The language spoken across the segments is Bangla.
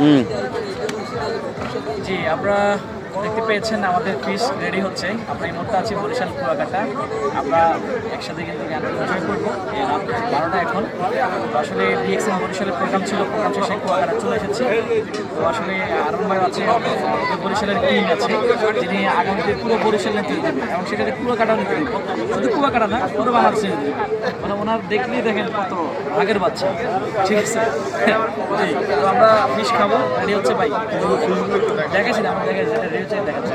হুম। জি আমরা দেখতে পেয়েছেন আমাদের ফিশ রেডি হচ্ছে। আমরা এই মুহূর্তে আছি বরিশাল, কুয়াকাটা। আমরা একসাথে কিন্তু গান এনজয় করব। বারোটা এখন। আসলে ডিএক্সএম বরিশালের প্রোগ্রাম ছিল প্রোগ্রাম শেষে কুয়াকাটা চলে এসেছি। তো আসলে আরম আছে বরিশালের টিম আছে, যিনি আগামীতে পুরো বরিশাল নেতৃত্ব দেবে এবং সেটাতে কুয়াকাটা নেতৃত্ব শুধু কুয়াকাটা না, পুরো বাংলাদেশ মানে ওনার দেখলেই দেখেন কত আগের বাচ্চা। ঠিক আছে? তো আমরা ফিশ খাব। রেডি হচ্ছে ভাই। দেখেছি আমরা দেখে রেডি দেখাচ্ছি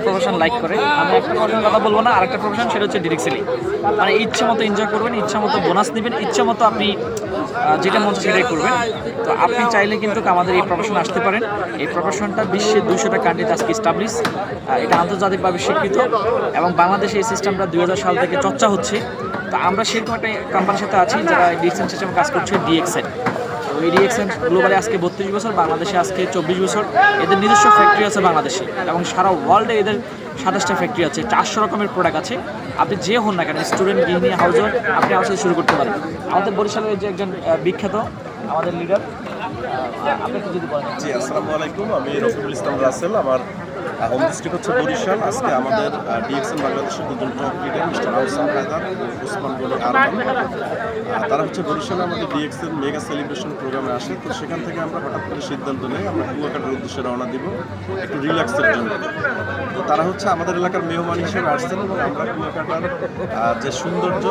প্রফেশন লাইক করে। আমি একটা প্রফেশনের কথা বলব না, আরেকটা প্রফেশন সেটা হচ্ছে ডিরেক্ট সেলিং মানে ইচ্ছে মতো এনজয় করবেন, ইচ্ছা মতো বোনাস নেবেন, ইচ্ছে মতো আপনি যেটা মন সেটাই করবেন। তো আপনি চাইলে কিন্তু আমাদের এই প্রফেশন আসতে পারেন। এই প্রফেশনটা বিশ্বের দুশোটা কান্ট্রিতে আজকে স্টাবলিশ এটা আন্তর্জাতিকভাবে স্বীকৃত এবং বাংলাদেশে এই সিস্টেমটা দু হাজার সাল থেকে চর্চা হচ্ছে। তো আমরা সেরকম একটা কোম্পানির সাথে আছি যারা ডিএক্সএন সিস্টেমে কাজ করছে ডিএক্সএন তো ডিএক্সএন আজকে বত্রিশ বছর, বাংলাদেশে আজকে চব্বিশ বছর। এদের নিজস্ব ফ্যাক্টরি আছে বাংলাদেশে এবং সারা ওয়ার্ল্ডে এদের সাতাশটা ফ্যাক্টরি আছে। চারশো রকমের প্রোডাক্ট আছে। আপনি যে হন না কেন স্টুডেন্ট গৃহিণী হাউজার আপনি আমার শুরু করতে পারেন। আমাদের বরিশালের যে একজন বিখ্যাত, আমাদের লিডার আপনি যদি বলেন। জি, আসসালামু আলাইকুম। আমি রফিকুল ইসলাম রাসেল, আমার হোম ডিস্ট্রিক্ট হচ্ছে বরিশাল। আজকে আমাদের ডিএক্সএন বাংলাদেশের দুজন top leader mister Ahsan Haider Usman Gani Arman তারা হচ্ছে বরিশালে আমাদের ডিএক্সএন মেগা সেলিব্রেশন প্রোগ্রামে আসে। তো সেখান থেকে আমরা হঠাৎ করে সিদ্ধান্ত নেই, আমরা কুয়াকাটার উদ্দেশ্যে রওনা দিব, একটু রিল্যাক্সের জন্য। তো তারা হচ্ছে আমাদের এলাকার মেহমান হিসেবে আসছেন এবং আমরা কুয়াকাটার যে সৌন্দর্য